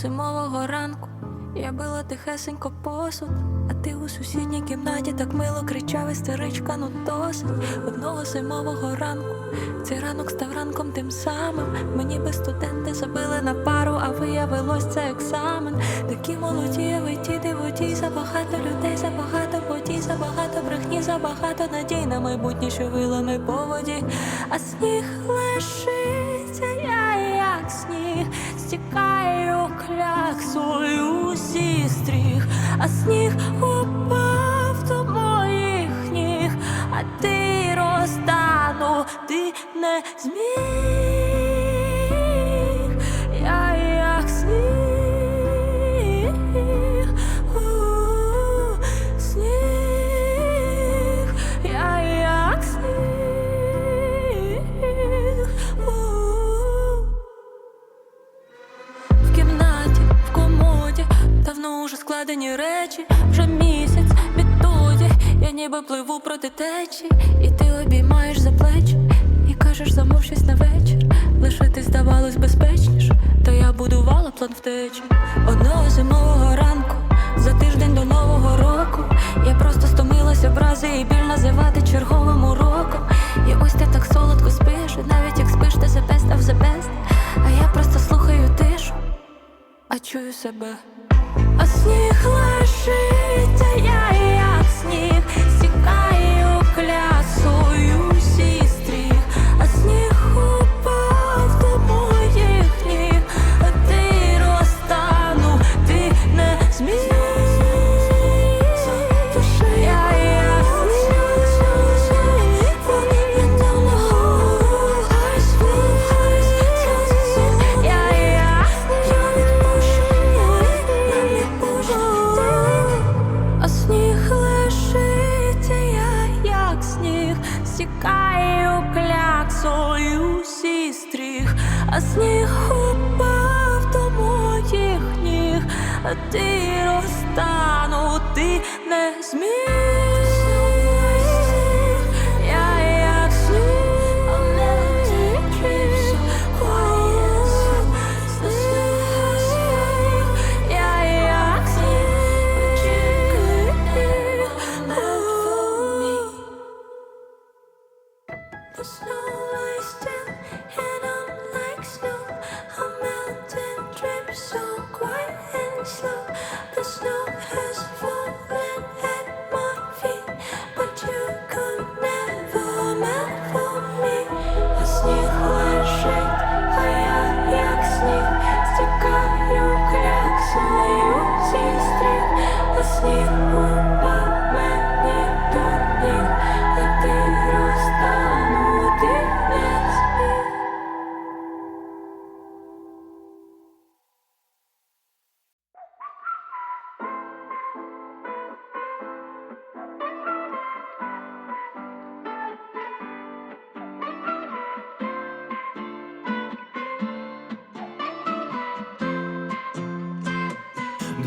зимового ранку. Я била тихесенько посуд, а ти у сусідній кімнаті так мило кричав істеричка, ну досить. Одного зимового ранку. Цей ранок став ранком тим самим. Мені би студенти забили на пару, а виявилось це екзамен. Такі молоді, ви діти водій, забагато людей, забагато подій, забагато брехні, забагато надій на майбутнє, що вилами по воді, а сніг лишиться, я як сніг, стікаю кляксою зі стріх, а сніг упав до моїх ніг, а ти розтану, ти не зміг, складені речі, вже місяць відтоді, я ніби пливу проти течії, і ти обіймаєш за плечі, і кажеш, замов щось на вечір. Лишити здавалось безпечніше, та я будувала план втечі. Одного зимового ранку, за тиждень до нового року. Я просто стомилася образи і біль називати черговим уроком. І ось ти так солодко спиш, і навіть як спиш, ти the best of the А я просто слухаю тишу, а чую себе. А сніг лишиться, я як сніг,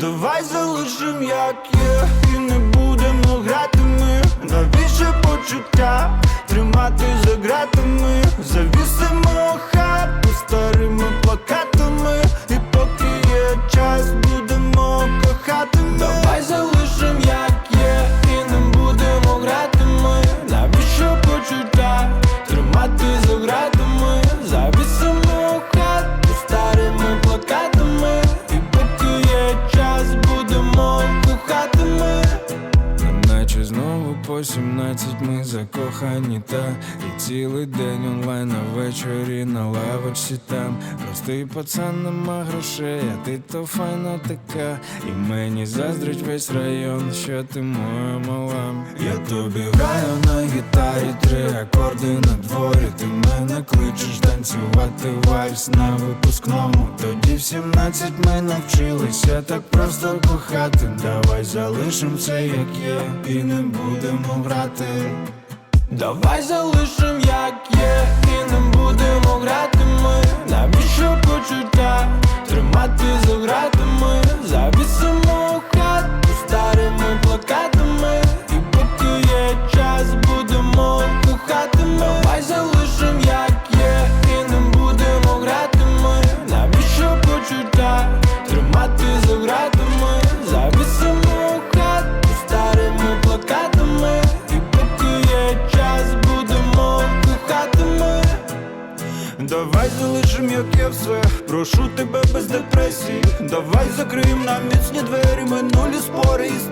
Давай залишим, як є, і не будемо грати ми. Навіщо почуття тримати за ґратами? Завісимо хату старими плакатами закохані та. І цілий день онлайн а ввечері на лавочці там. Простий пацан нема грошей, а ти то файна така. І мені заздрить весь район, що ти моя мала. Я тобі граю на гітарі, три акорди на дворі. Ти мене кличеш танцювати вальс на випускному. Тоді в 17 ми навчилися так просто кохати. Давай залишим все як є і не будемо грати Давай залишим як є і не будемо грати ми. Навіщо почуття тримати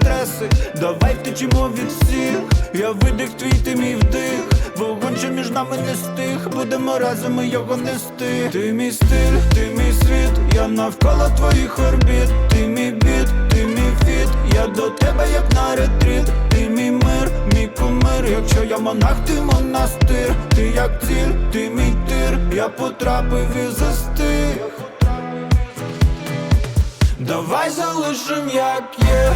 стреси. Давай втечемо від всіх. Я видих твій, ти мій вдих. Вогонь, що між нами не стих. Будемо разом його нести. Ти мій стиль, ти мій світ, я навколо твоїх орбіт. Ти мій біт, ти мій фіт. Я до тебе, як на ретріт. Ти мій мир, мій кумир. Якщо я монах, ти монастир. Ти як ціль, ти мій тир. Я потрапив і застиг. Давай залишим, як є,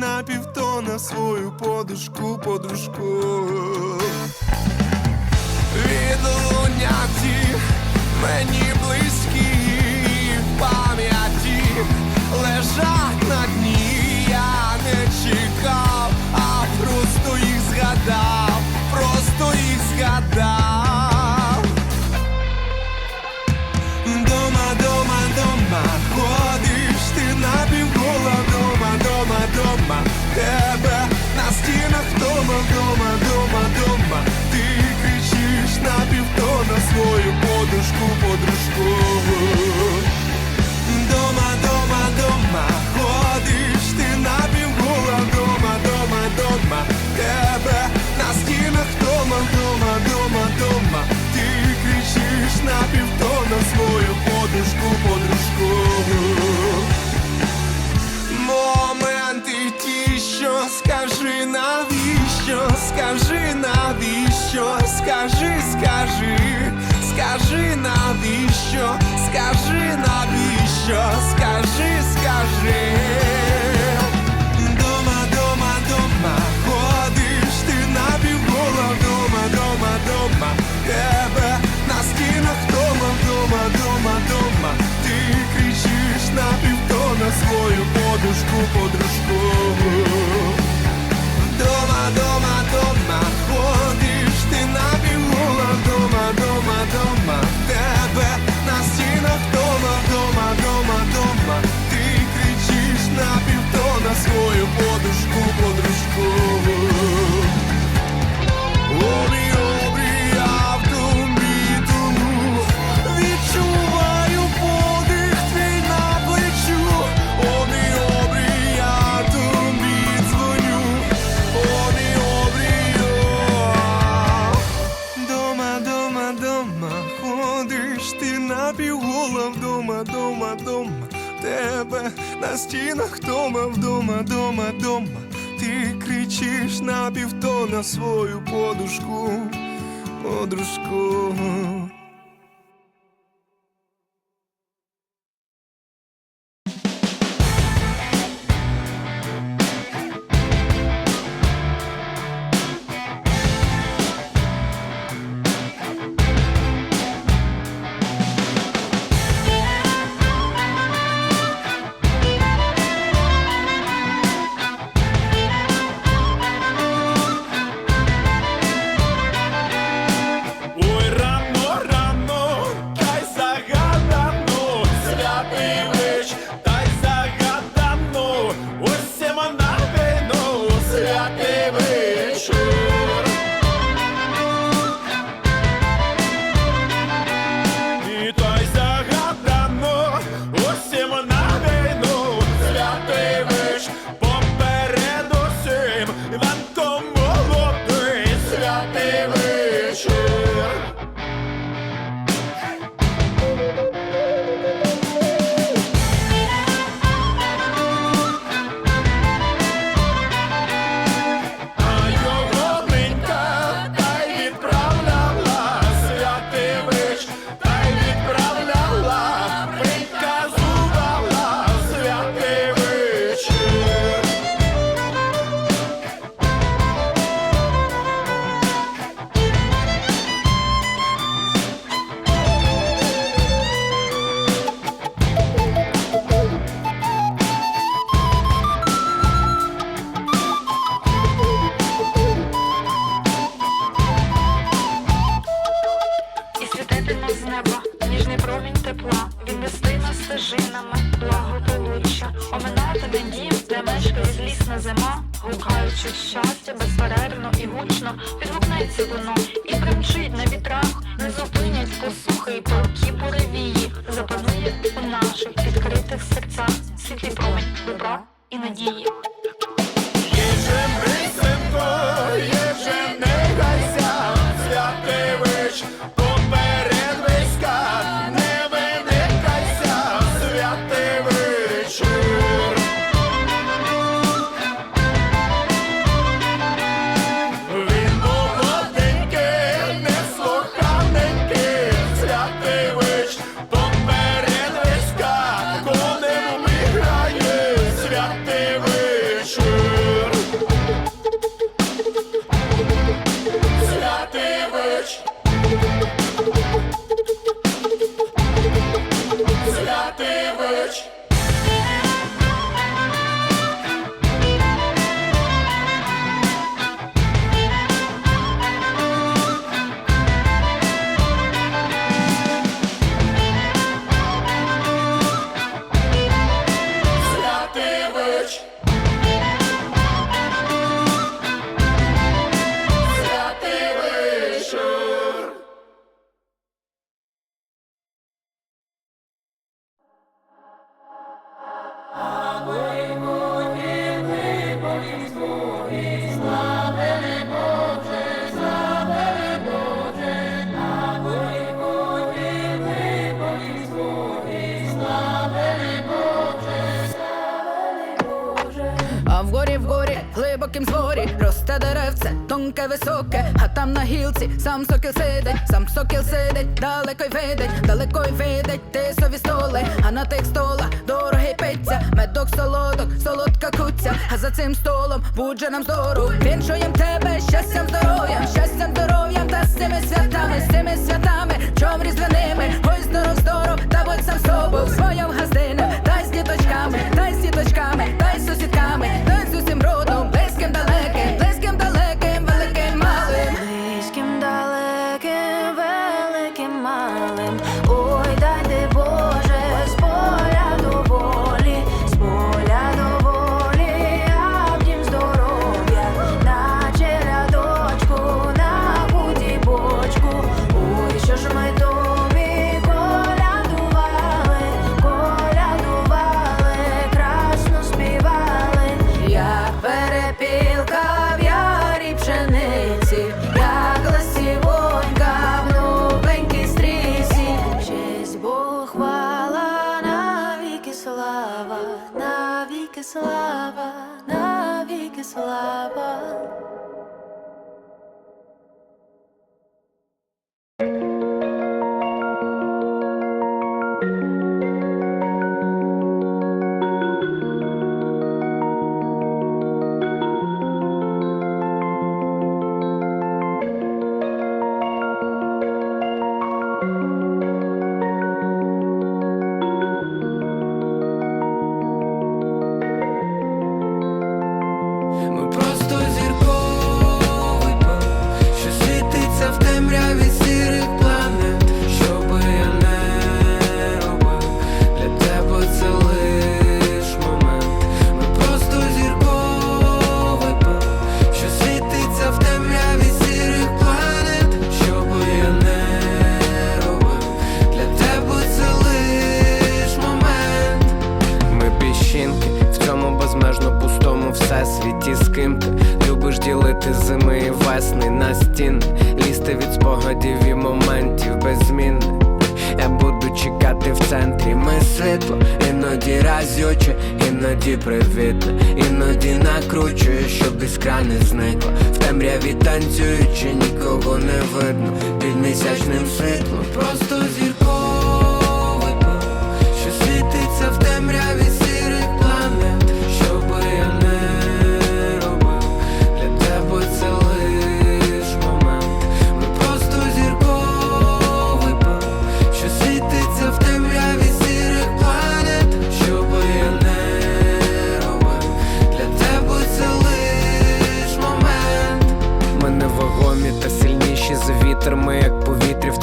на півтона свою подушку, подружку. Відлуняті мені близькі в пам'яті лежать на дні, свою подушку, подружку. Навіщо? Подружку. Сам сокіл сидить, сам сокіл сидить, далеко й видить, далеко й видить, тисові столи, а на тих столах дорогий питься, медок солодок, солодка куця, а за цим столом будь нам здору. Віншуєм тебе щастям, здоров'ям, щастям, здоров'ям та з цими святами, з цими святами, чом різдвяними, ой, здоров, здоров, та будь сам собою, своєм газдину, дай з діточками, дай з діточками, дай з сусідками, іскра не зникла. В темряві танцюючи, нікого не видно під місячним світлом. Просто зірковий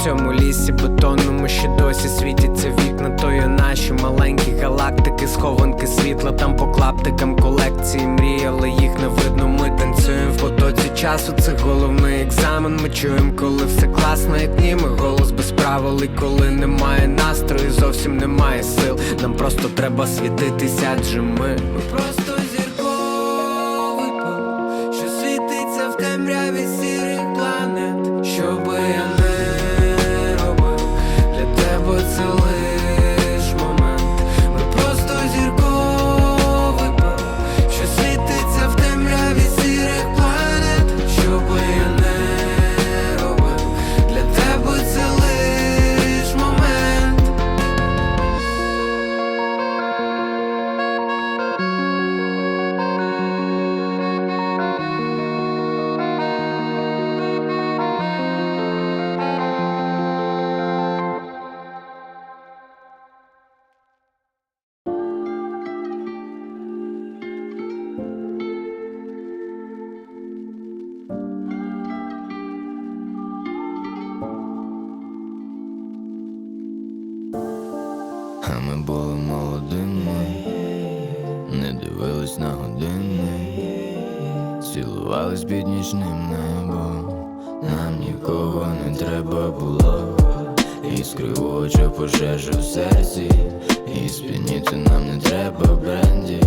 цьому лісі бетонному ще досі світяться вікна. То є наші маленькі галактики, схованки світла. Там по клаптикам колекції мрій, але їх не видно. Ми танцюємо в потоці часу. Це головний екзамен. Ми чуємо, коли все класно, як німи голос без правил. І коли немає настрою, зовсім немає сил. Нам просто треба світитися, адже ми, ми просто нічним небом, нам нікого не треба було, іскри в очах, пожежу в серці, і сп'яніти нам не треба бренді,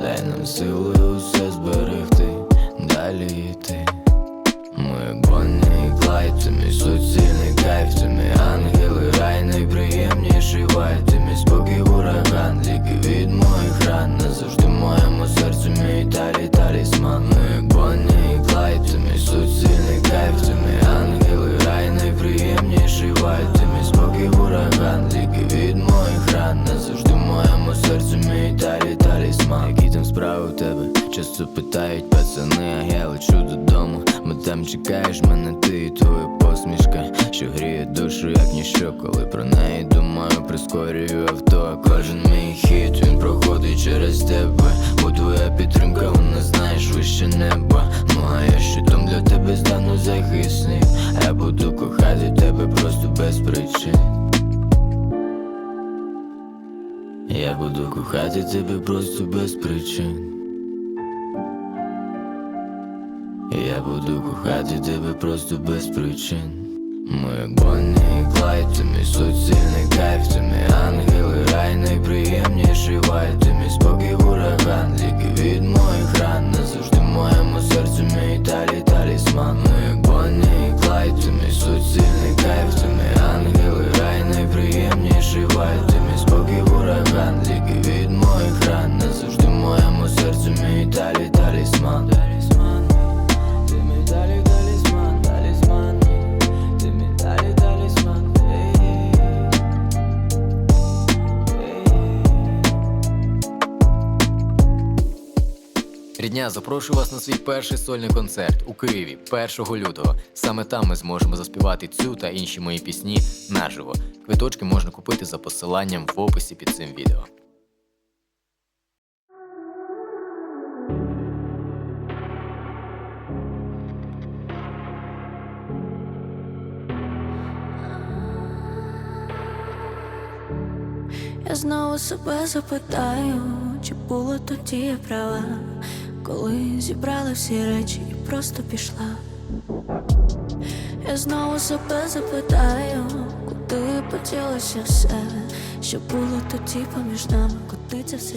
дай нам сили усе зберегти, далі йти. Часто питають пацани, а я лечу додому. Бо там чекаєш мене, ти і твоя посмішка, що гріє душу, як ніщо, коли про неї думаю, прискорюю авто. А кожен мій хід він проходить через тебе. Бо твоя підтримка, вона знаєш вище неба. Ну а я щитом для тебе стану захисний. Я буду кохати тебе просто без причин. Я буду кохати тебе просто без причин. Я буду кохати тебе просто без причин. Ми як Бонні і Клайд, ти мій суцільний кайф, ти мій ангел рай, найприємніший вайб, ти мій спокій ураган, ліки від моїх ран, назавжди в моєму серці мій далі талісман. Ми як Бонні і Клайд, ти мій суцільний кайф, ти мій ангел і рай, найприємніший вайб, ти мій спокій ураган, ліки від моїх ран, назавжди в моєму серці мій талісман. Талісман. Рідня, запрошую вас на свій перший сольний концерт у Києві 1 лютого. Саме там ми зможемо заспівати цю та інші мої пісні наживо. Квиточки можна купити за посиланням в описі під цим відео. Я знову себе запитаю, чи було тоді я права, коли зібрала всі речі і просто пішла. Я знову себе запитаю, куди поділося все, що було тоді поміж нами, куди це все.